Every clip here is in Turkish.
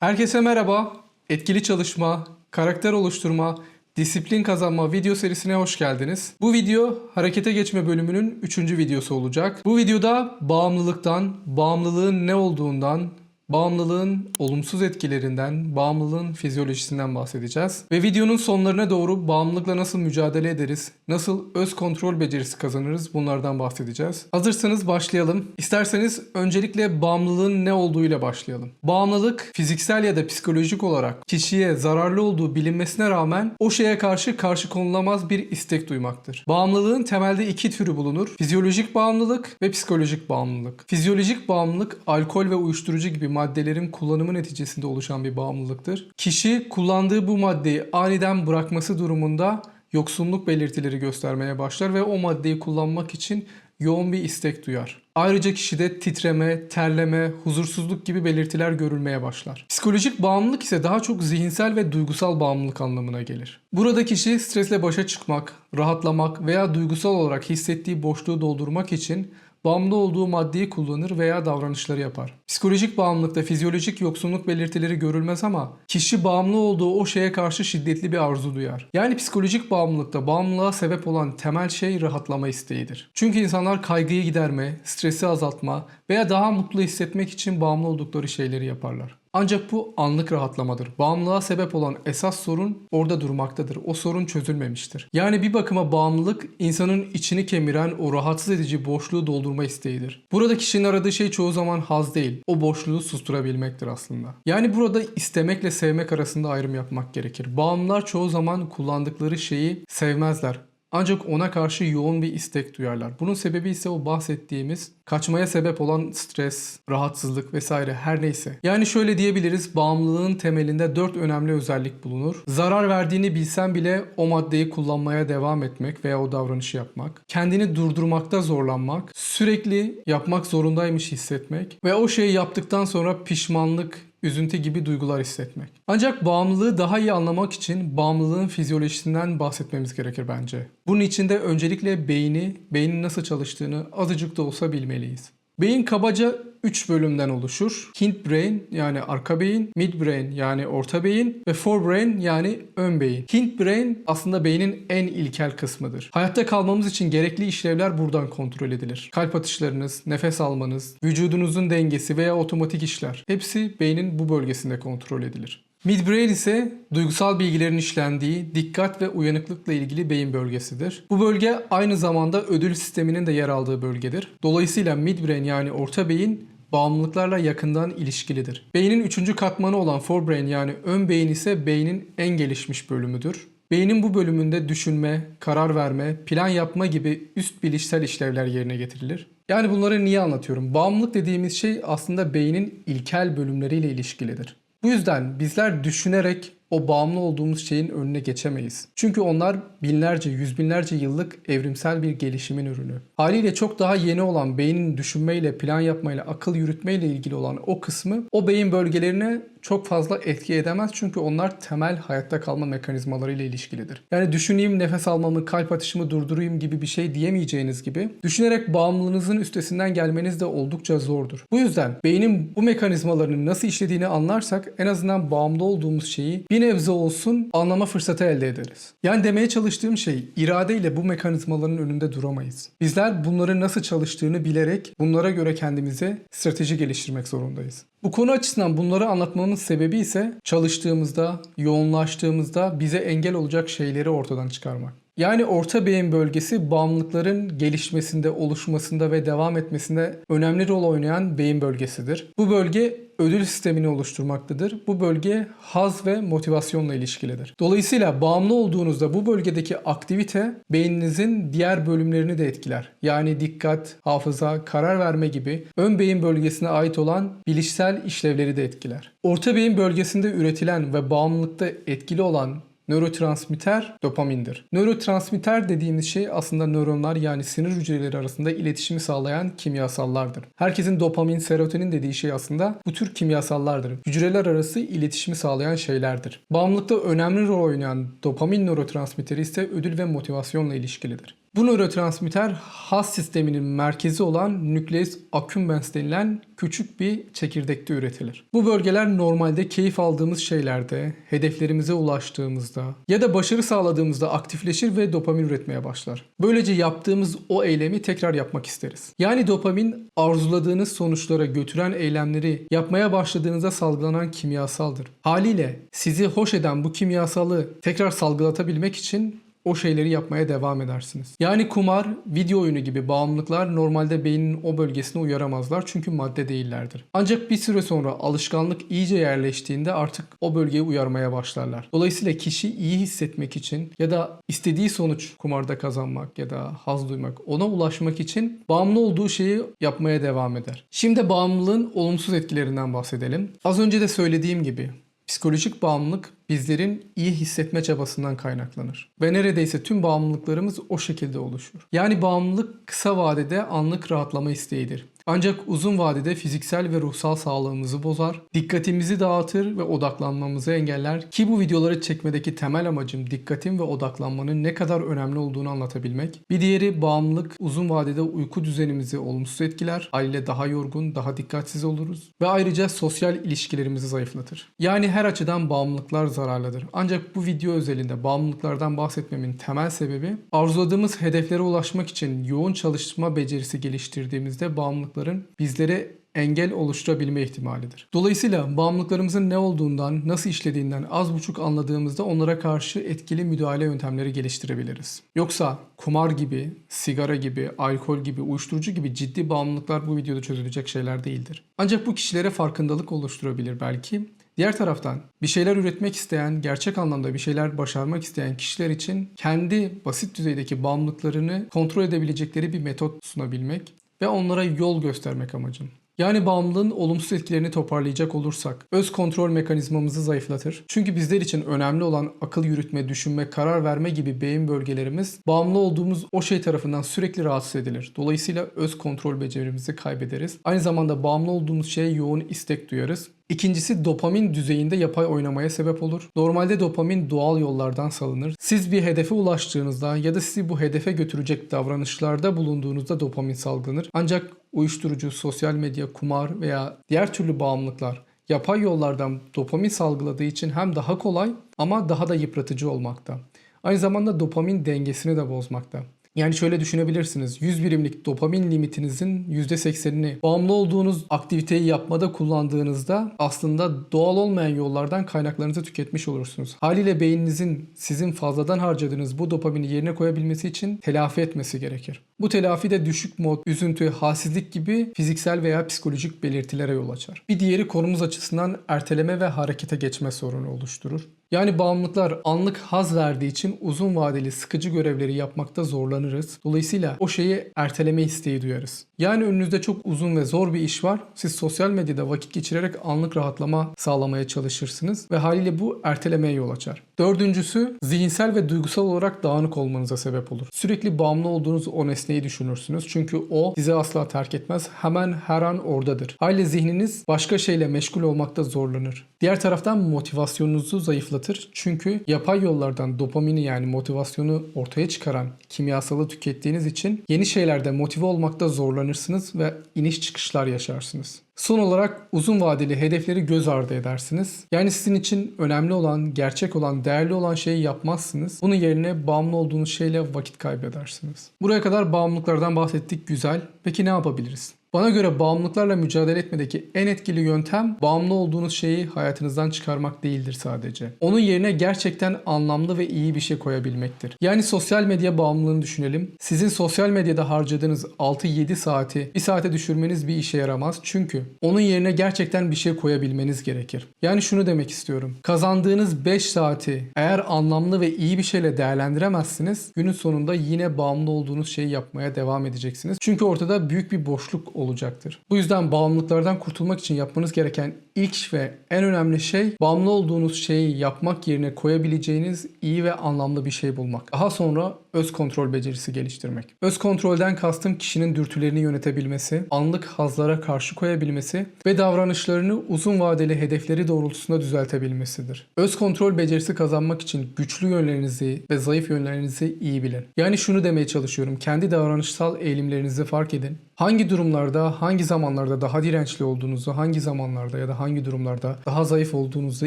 Herkese merhaba. Etkili çalışma, karakter oluşturma, disiplin kazanma video serisine hoş geldiniz. Bu video harekete geçme bölümünün 3. videosu olacak. Bu videoda bağımlılıktan, bağımlılığın ne olduğundan, bağımlılığın olumsuz etkilerinden, bağımlılığın fizyolojisinden bahsedeceğiz. Ve videonun sonlarına doğru bağımlılıkla nasıl mücadele ederiz, nasıl öz kontrol becerisi kazanırız bunlardan bahsedeceğiz. Hazırsanız başlayalım. İsterseniz öncelikle bağımlılığın ne olduğuyla başlayalım. Bağımlılık fiziksel ya da psikolojik olarak kişiye zararlı olduğu bilinmesine rağmen o şeye karşı karşı konulamaz bir istek duymaktır. Bağımlılığın temelde iki türü bulunur. Fizyolojik bağımlılık ve psikolojik bağımlılık. Fizyolojik bağımlılık alkol ve uyuşturucu gibi maddelerin kullanımı neticesinde oluşan bir bağımlılıktır. Kişi kullandığı bu maddeyi aniden bırakması durumunda yoksunluk belirtileri göstermeye başlar ve o maddeyi kullanmak için yoğun bir istek duyar. Ayrıca kişide titreme, terleme, huzursuzluk gibi belirtiler görülmeye başlar. Psikolojik bağımlılık ise daha çok zihinsel ve duygusal bağımlılık anlamına gelir. Burada kişi stresle başa çıkmak, rahatlamak veya duygusal olarak hissettiği boşluğu doldurmak için bağımlı olduğu maddeyi kullanır veya davranışları yapar. Psikolojik bağımlılıkta fizyolojik yoksunluk belirtileri görülmez ama kişi bağımlı olduğu o şeye karşı şiddetli bir arzu duyar. Yani psikolojik bağımlılıkta bağımlılığa sebep olan temel şey rahatlama isteğidir. Çünkü insanlar kaygıyı giderme, stresi azaltma veya daha mutlu hissetmek için bağımlı oldukları şeyleri yaparlar. Ancak bu anlık rahatlamadır. Bağımlılığa sebep olan esas sorun orada durmaktadır. O sorun çözülmemiştir. Yani bir bakıma bağımlılık insanın içini kemiren o rahatsız edici boşluğu doldurma isteğidir. Burada kişinin aradığı şey çoğu zaman haz değil. O boşluğu susturabilmektir aslında. Yani burada istemekle sevmek arasında ayrım yapmak gerekir. Bağımlılar çoğu zaman kullandıkları şeyi sevmezler. Ancak ona karşı yoğun bir istek duyarlar. Bunun sebebi ise o bahsettiğimiz kaçmaya sebep olan stres, rahatsızlık vesaire her neyse. Yani şöyle diyebiliriz bağımlılığın temelinde dört önemli özellik bulunur. Zarar verdiğini bilsen bile o maddeyi kullanmaya devam etmek veya o davranışı yapmak. Kendini durdurmakta zorlanmak. Sürekli yapmak zorundaymış hissetmek. Ve o şeyi yaptıktan sonra pişmanlık, üzüntü gibi duygular hissetmek. Ancak bağımlılığı daha iyi anlamak için bağımlılığın fizyolojisinden bahsetmemiz gerekir bence. Bunun için de öncelikle beyni, beynin nasıl çalıştığını azıcık da olsa bilmeliyiz. Beyin kabaca 3 bölümden oluşur. Hindbrain yani arka beyin, midbrain yani orta beyin ve forebrain yani ön beyin. Hindbrain aslında beynin en ilkel kısmıdır. Hayatta kalmamız için gerekli işlevler buradan kontrol edilir. Kalp atışlarınız, nefes almanız, vücudunuzun dengesi veya otomatik işler hepsi beynin bu bölgesinde kontrol edilir. Midbrain ise duygusal bilgilerin işlendiği, dikkat ve uyanıklıkla ilgili beyin bölgesidir. Bu bölge aynı zamanda ödül sisteminin de yer aldığı bölgedir. Dolayısıyla midbrain yani orta beyin bağımlılıklarla yakından ilişkilidir. Beynin üçüncü katmanı olan forebrain yani ön beyin ise beynin en gelişmiş bölümüdür. Beynin bu bölümünde düşünme, karar verme, plan yapma gibi üst bilişsel işlevler yerine getirilir. Yani bunları niye anlatıyorum? Bağımlılık dediğimiz şey aslında beynin ilkel bölümleriyle ilişkilidir. Bu yüzden bizler düşünerek o bağımlı olduğumuz şeyin önüne geçemeyiz. Çünkü onlar binlerce, yüz binlerce yıllık evrimsel bir gelişimin ürünü. Haliyle çok daha yeni olan beynin düşünmeyle, plan yapmayla, akıl yürütmeyle ilgili olan o kısmı o beyin bölgelerine çok fazla etki edemez çünkü onlar temel hayatta kalma mekanizmalarıyla ilişkilidir. Yani düşüneyim, nefes almamı, kalp atışımı durdurayım gibi bir şey diyemeyeceğiniz gibi düşünerek bağımlılığınızın üstesinden gelmeniz de oldukça zordur. Bu yüzden beynin bu mekanizmalarının nasıl işlediğini anlarsak en azından bağımlı olduğumuz şeyi bir nebze olsun anlama fırsatı elde ederiz. Yani demeye çalıştığım şey iradeyle bu mekanizmaların önünde duramayız. Bizler bunların nasıl çalıştığını bilerek bunlara göre kendimize strateji geliştirmek zorundayız. Bu konu açısından bunları anlatmamın sebebi ise çalıştığımızda, yoğunlaştığımızda bize engel olacak şeyleri ortadan çıkarmak. Yani orta beyin bölgesi bağımlılıkların gelişmesinde, oluşmasında ve devam etmesinde önemli rol oynayan beyin bölgesidir. Bu bölge ödül sistemini oluşturmaktadır. Bu bölge haz ve motivasyonla ilişkilidir. Dolayısıyla bağımlı olduğunuzda bu bölgedeki aktivite beyninizin diğer bölümlerini de etkiler. Yani dikkat, hafıza, karar verme gibi ön beyin bölgesine ait olan bilişsel işlevleri de etkiler. Orta beyin bölgesinde üretilen ve bağımlılıkta etkili olan nörotransmitter dopamindir. Nörotransmitter dediğimiz şey aslında nöronlar yani sinir hücreleri arasında iletişimi sağlayan kimyasallardır. Herkesin dopamin, serotonin dediği şey aslında bu tür kimyasallardır. Hücreler arası iletişimi sağlayan şeylerdir. Bağımlılıkta önemli rol oynayan dopamin nörotransmitteri ise ödül ve motivasyonla ilişkilidir. Bu nörotransmitter has sisteminin merkezi olan nükleus accumbens denilen küçük bir çekirdekte üretilir. Bu bölgeler normalde keyif aldığımız şeylerde, hedeflerimize ulaştığımızda ya da başarı sağladığımızda aktifleşir ve dopamin üretmeye başlar. Böylece yaptığımız o eylemi tekrar yapmak isteriz. Yani dopamin arzuladığınız sonuçlara götüren eylemleri yapmaya başladığınızda salgılanan kimyasaldır. Haliyle sizi hoş eden bu kimyasalı tekrar salgılatabilmek için o şeyleri yapmaya devam edersiniz. Yani kumar, video oyunu gibi bağımlılıklar normalde beynin o bölgesine uyaramazlar çünkü madde değillerdir. Ancak bir süre sonra alışkanlık iyice yerleştiğinde artık o bölgeye uyarmaya başlarlar. Dolayısıyla kişi iyi hissetmek için ya da istediği sonuç kumarda kazanmak ya da haz duymak ona ulaşmak için bağımlı olduğu şeyi yapmaya devam eder. Şimdi bağımlılığın olumsuz etkilerinden bahsedelim. Az önce de söylediğim gibi Psikolojik bağımlılık bizlerin iyi hissetme çabasından kaynaklanır. Ve neredeyse tüm bağımlılıklarımız o şekilde oluşur. Yani bağımlılık kısa vadede anlık rahatlama isteğidir. Ancak uzun vadede fiziksel ve ruhsal sağlığımızı bozar, dikkatimizi dağıtır ve odaklanmamızı engeller ki bu videoları çekmedeki temel amacım dikkatin ve odaklanmanın ne kadar önemli olduğunu anlatabilmek. Bir diğeri bağımlılık uzun vadede uyku düzenimizi olumsuz etkiler, aile daha yorgun, daha dikkatsiz oluruz ve ayrıca sosyal ilişkilerimizi zayıflatır. Yani her açıdan bağımlılıklar zararlıdır. Ancak bu video özelinde bağımlılıklardan bahsetmemin temel sebebi arzuladığımız hedeflere ulaşmak için yoğun çalışma becerisi geliştirdiğimizde bağımlılıkların bizlere engel oluşturabilme ihtimalidir. Dolayısıyla bağımlılıklarımızın ne olduğundan, nasıl işlediğinden az buçuk anladığımızda onlara karşı etkili müdahale yöntemleri geliştirebiliriz. Yoksa kumar gibi, sigara gibi, alkol gibi, uyuşturucu gibi ciddi bağımlılıklar bu videoda çözülecek şeyler değildir. Ancak bu kişilere farkındalık oluşturabilir belki Diğer taraftan bir şeyler üretmek isteyen, gerçek anlamda bir şeyler başarmak isteyen kişiler için kendi basit düzeydeki bağımlılıklarını kontrol edebilecekleri bir metot sunabilmek ve onlara yol göstermek amacım. Yani bağımlılığın olumsuz etkilerini toparlayacak olursak öz kontrol mekanizmamızı zayıflatır. Çünkü bizler için önemli olan akıl yürütme, düşünme, karar verme gibi beyin bölgelerimiz bağımlı olduğumuz o şey tarafından sürekli rahatsız edilir. Dolayısıyla öz kontrol becerimizi kaybederiz. Aynı zamanda bağımlı olduğumuz şeye yoğun istek duyarız. İkincisi dopamin düzeyinde yapay oynamaya sebep olur. Normalde dopamin doğal yollardan salınır. Siz bir hedefe ulaştığınızda ya da sizi bu hedefe götürecek davranışlarda bulunduğunuzda dopamin salgılanır. Ancak uyuşturucu, sosyal medya, kumar veya diğer türlü bağımlılıklar yapay yollardan dopamin salgıladığı için hem daha kolay ama daha da yıpratıcı olmakta. Aynı zamanda dopamin dengesini de bozmakta. Yani şöyle düşünebilirsiniz. 100 birimlik dopamin limitinizin %80'ini bağımlı olduğunuz aktiviteyi yapmada kullandığınızda aslında doğal olmayan yollardan kaynaklarınızı tüketmiş olursunuz. Haliyle beyninizin sizin fazladan harcadığınız bu dopamini yerine koyabilmesi için telafi etmesi gerekir. Bu telafi de düşük mod, üzüntü, halsizlik gibi fiziksel veya psikolojik belirtilere yol açar. Bir diğeri konumuz açısından erteleme ve harekete geçme sorunu oluşturur. Yani bağımlılıklar anlık haz verdiği için uzun vadeli sıkıcı görevleri yapmakta zorlanırız. Dolayısıyla o şeyi erteleme isteği duyarız. Yani önünüzde çok uzun ve zor bir iş var. Siz sosyal medyada vakit geçirerek anlık rahatlama sağlamaya çalışırsınız ve haliyle bu ertelemeye yol açar. Dördüncüsü zihinsel ve duygusal olarak dağınık olmanıza sebep olur. Sürekli bağımlı olduğunuz o nesneyi düşünürsünüz. Çünkü o sizi asla terk etmez. Hemen her an oradadır. Haliyle zihniniz başka şeyle meşgul olmakta zorlanır. Diğer taraftan motivasyonunuzu zayıflatır. Çünkü yapay yollardan dopamini yani motivasyonu ortaya çıkaran kimyasalı tükettiğiniz için yeni şeylerde motive olmakta zorlanırsınız ve iniş çıkışlar yaşarsınız. Son olarak uzun vadeli hedefleri göz ardı edersiniz. Yani sizin için önemli olan, gerçek olan, değerli olan şeyi yapmazsınız. Bunun yerine bağımlı olduğunuz şeyle vakit kaybedersiniz. Buraya kadar bağımlılıklardan bahsettik güzel. Peki ne yapabiliriz? Bana göre bağımlılıklarla mücadele etmedeki en etkili yöntem bağımlı olduğunuz şeyi hayatınızdan çıkarmak değildir sadece. Onun yerine gerçekten anlamlı ve iyi bir şey koyabilmektir. Yani sosyal medya bağımlılığını düşünelim. Sizin sosyal medyada harcadığınız 6-7 saati bir saate düşürmeniz bir işe yaramaz. Çünkü onun yerine gerçekten bir şey koyabilmeniz gerekir. Yani şunu demek istiyorum. Kazandığınız 5 saati eğer anlamlı ve iyi bir şeyle değerlendiremezsiniz günün sonunda yine bağımlı olduğunuz şeyi yapmaya devam edeceksiniz. Çünkü ortada büyük bir boşluk olacaktır. Bu yüzden bağımlılıklardan kurtulmak için yapmanız gereken ilk ve en önemli şey bağımlı olduğunuz şeyi yapmak yerine koyabileceğiniz iyi ve anlamlı bir şey bulmak. Daha sonra öz kontrol becerisi geliştirmek. Öz kontrolden kastım kişinin dürtülerini yönetebilmesi, anlık hazlara karşı koyabilmesi ve davranışlarını uzun vadeli hedefleri doğrultusunda düzeltebilmesidir. Öz kontrol becerisi kazanmak için güçlü yönlerinizi ve zayıf yönlerinizi iyi bilin. Yani şunu demeye çalışıyorum. Kendi davranışsal eğilimlerinizi fark edin. Hangi durumlarda, hangi zamanlarda daha dirençli olduğunuzu, hangi zamanlarda ya da hangi durumlarda daha zayıf olduğunuzu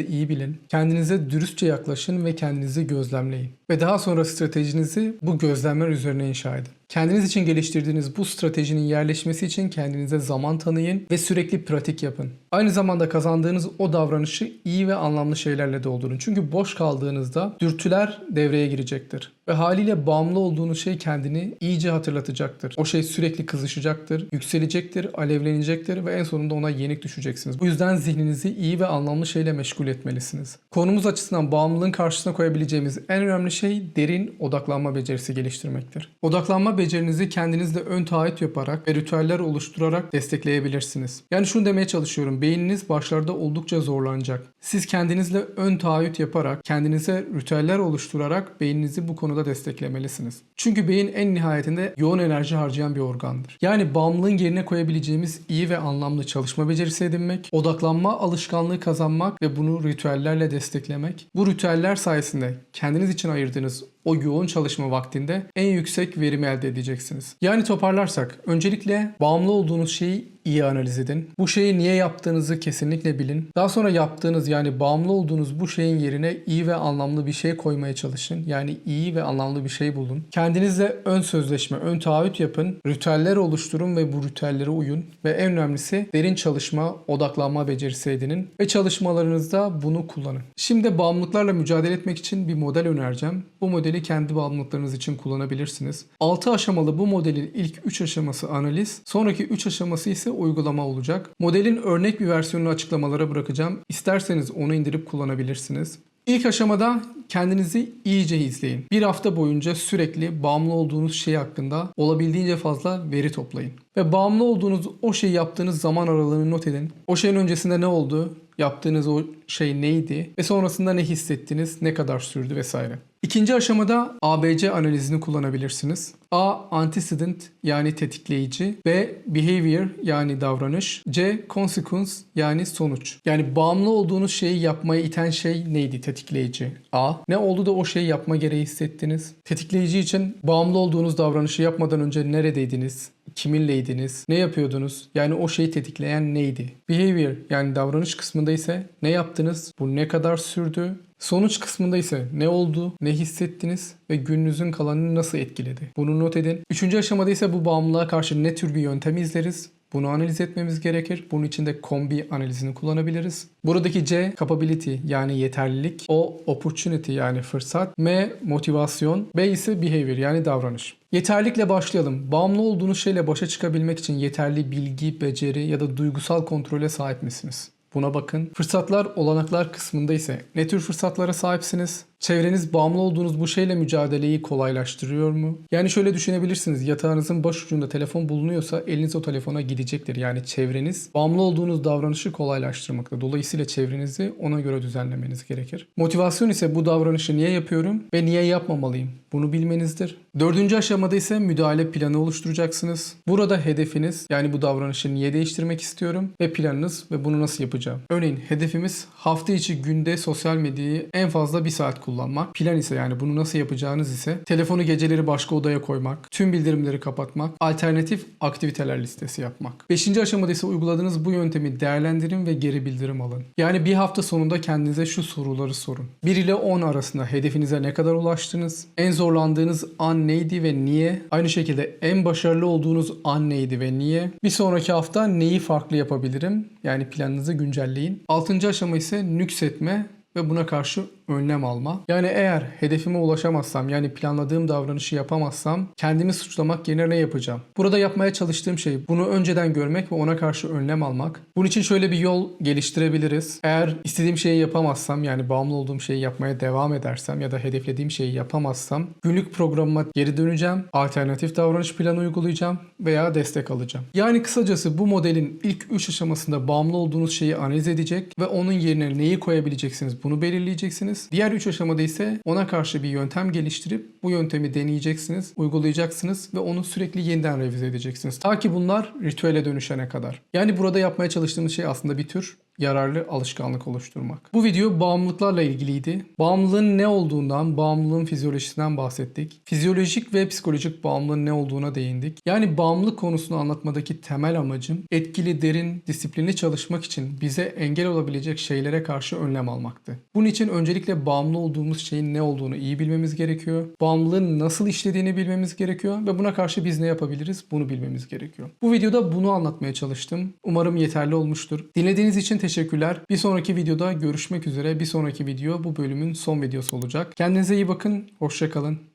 iyi bilin. Kendinize dürüstçe yaklaşın ve kendinizi gözlemleyin. Ve daha sonra stratejinizi bu gözlemler üzerine inşa edin. Kendiniz için geliştirdiğiniz bu stratejinin yerleşmesi için kendinize zaman tanıyın ve sürekli pratik yapın. Aynı zamanda kazandığınız o davranışı iyi ve anlamlı şeylerle doldurun. Çünkü boş kaldığınızda dürtüler devreye girecektir. Ve haliyle bağımlı olduğunuz şey kendini iyice hatırlatacaktır. O şey sürekli kızışacaktır, yükselecektir, alevlenecektir ve en sonunda ona yenik düşeceksiniz. Bu yüzden zihninizi iyi ve anlamlı şeyle meşgul etmelisiniz. Konumuz açısından bağımlılığın karşısına koyabileceğimiz en önemli şey derin odaklanma becerisi geliştirmektir. Odaklanma becerinizi kendinizle ön taahhüt yaparak ve ritüeller oluşturarak destekleyebilirsiniz. Yani şunu demeye çalışıyorum. Beyniniz başlarda oldukça zorlanacak. Siz kendinizle ön taahhüt yaparak, kendinize ritüeller oluşturarak beyninizi bu konuda desteklemelisiniz. Çünkü beyin en nihayetinde yoğun enerji harcayan bir organdır. Yani bağımlılığın yerine koyabileceğimiz iyi ve anlamlı çalışma becerisi edinmek, odaklanma alışkanlığı kazanmak ve bunu ritüellerle desteklemek. Bu ritüeller sayesinde kendiniz için ayırdığınız o yoğun çalışma vaktinde en yüksek verimi elde edeceksiniz. Yani toparlarsak öncelikle bağımlı olduğunuz şeyi iyi analiz edin. Bu şeyi niye yaptığınızı kesinlikle bilin. Daha sonra yaptığınız yani bağımlı olduğunuz bu şeyin yerine iyi ve anlamlı bir şey koymaya çalışın. Yani iyi ve anlamlı bir şey bulun. Kendinizle ön sözleşme, ön taahhüt yapın. Ritüeller oluşturun ve bu ritüellere uyun. Ve en önemlisi derin çalışma, odaklanma becerisi edinin. Ve çalışmalarınızda bunu kullanın. Şimdi bağımlılıklarla mücadele etmek için bir model önereceğim. Bu modeli kendi bağımlılıklarınız için kullanabilirsiniz. 6 aşamalı bu modelin ilk 3 aşaması analiz, sonraki 3 aşaması ise uygulama olacak. Modelin örnek bir versiyonunu açıklamalara bırakacağım. İsterseniz onu indirip kullanabilirsiniz. İlk aşamada kendinizi iyice izleyin. Bir hafta boyunca sürekli bağımlı olduğunuz şey hakkında olabildiğince fazla veri toplayın. Ve bağımlı olduğunuz o şeyi yaptığınız zaman aralığını not edin. O şeyin öncesinde ne oldu? Yaptığınız o şey neydi? Ve sonrasında ne hissettiniz? Ne kadar sürdü vesaire. İkinci aşamada ABC analizini kullanabilirsiniz. A. Antecedent yani tetikleyici. B. Behavior yani davranış. C. Consequence yani sonuç. Yani bağımlı olduğunuz şeyi yapmaya iten şey neydi? Tetikleyici. A. Ne oldu da o şeyi yapma gereği hissettiniz? Tetikleyici için bağımlı olduğunuz davranışı yapmadan önce neredeydiniz? Kiminleydiniz? Ne yapıyordunuz? Yani o şeyi tetikleyen neydi? Behavior yani davranış kısmında ise ne yaptınız? Bu ne kadar sürdü? Sonuç kısmında ise ne oldu, ne hissettiniz ve gününüzün kalanını nasıl etkiledi? Bunu not edin. Üçüncü aşamada ise bu bağımlılığa karşı ne tür bir yöntem izleriz? Bunu analiz etmemiz gerekir. Bunun için de kombi analizini kullanabiliriz. Buradaki C capability yani yeterlilik, O opportunity yani fırsat, M motivasyon, B ise behavior yani davranış. Yeterlikle başlayalım. Bağımlı olduğunuz şeyle başa çıkabilmek için yeterli bilgi, beceri ya da duygusal kontrole sahip misiniz? Buna bakın. Fırsatlar, olanaklar kısmında ise ne tür fırsatlara sahipsiniz? Çevreniz bağımlı olduğunuz bu şeyle mücadeleyi kolaylaştırıyor mu? Yani şöyle düşünebilirsiniz. Yatağınızın baş ucunda telefon bulunuyorsa eliniz o telefona gidecektir. Yani çevreniz bağımlı olduğunuz davranışı kolaylaştırmakta. Dolayısıyla çevrenizi ona göre düzenlemeniz gerekir. Motivasyon ise bu davranışı niye yapıyorum ve niye yapmamalıyım? Bunu bilmenizdir. Dördüncü aşamada ise müdahale planı oluşturacaksınız. Burada hedefiniz yani bu davranışı niye değiştirmek istiyorum ve planınız ve bunu nasıl yapacağım. Örneğin hedefimiz hafta içi günde sosyal medyayı en fazla bir saat kullanmak. Plan ise yani bunu nasıl yapacağınız ise telefonu geceleri başka odaya koymak, tüm bildirimleri kapatmak, alternatif aktiviteler listesi yapmak. Beşinci aşamada ise uyguladığınız bu yöntemi değerlendirin ve geri bildirim alın. Yani bir hafta sonunda kendinize şu soruları sorun. 1 ile 10 arasında hedefinize ne kadar ulaştınız? En zorlandığınız an neydi ve niye? Aynı şekilde en başarılı olduğunuz an neydi ve niye? Bir sonraki hafta neyi farklı yapabilirim? Yani planınızı güncelleyin. Altıncı aşama ise nüksetme ve buna karşı önlem alma. Yani eğer hedefime ulaşamazsam yani planladığım davranışı yapamazsam kendimi suçlamak yerine ne yapacağım? Burada yapmaya çalıştığım şey bunu önceden görmek ve ona karşı önlem almak. Bunun için şöyle bir yol geliştirebiliriz. Eğer istediğim şeyi yapamazsam yani bağımlı olduğum şeyi yapmaya devam edersem ya da hedeflediğim şeyi yapamazsam günlük programıma geri döneceğim. Alternatif davranış planı uygulayacağım veya destek alacağım. Yani kısacası bu modelin ilk 3 aşamasında bağımlı olduğunuz şeyi analiz edecek ve onun yerine neyi koyabileceksiniz bunu belirleyeceksiniz. Diğer 3 aşamada ise ona karşı bir yöntem geliştirip bu yöntemi deneyeceksiniz, uygulayacaksınız ve onu sürekli yeniden revize edeceksiniz. Ta ki bunlar ritüele dönüşene kadar. Yani burada yapmaya çalıştığımız şey aslında bir tür yararlı alışkanlık oluşturmak. Bu video bağımlılıklarla ilgiliydi. Bağımlılığın ne olduğundan, bağımlılığın fizyolojisinden bahsettik. Fizyolojik ve psikolojik bağımlılığın ne olduğuna değindik. Yani bağımlılık konusunu anlatmadaki temel amacım etkili, derin, disiplinli çalışmak için bize engel olabilecek şeylere karşı önlem almaktı. Bunun için öncelikle bağımlı olduğumuz şeyin ne olduğunu iyi bilmemiz gerekiyor. Bağımlılığın nasıl işlediğini bilmemiz gerekiyor ve buna karşı biz ne yapabiliriz bunu bilmemiz gerekiyor. Bu videoda bunu anlatmaya çalıştım. Umarım yeterli olmuştur. Dinlediğiniz için teşekkürler. Bir sonraki videoda görüşmek üzere. Bir sonraki video bu bölümün son videosu olacak. Kendinize iyi bakın. Hoşçakalın.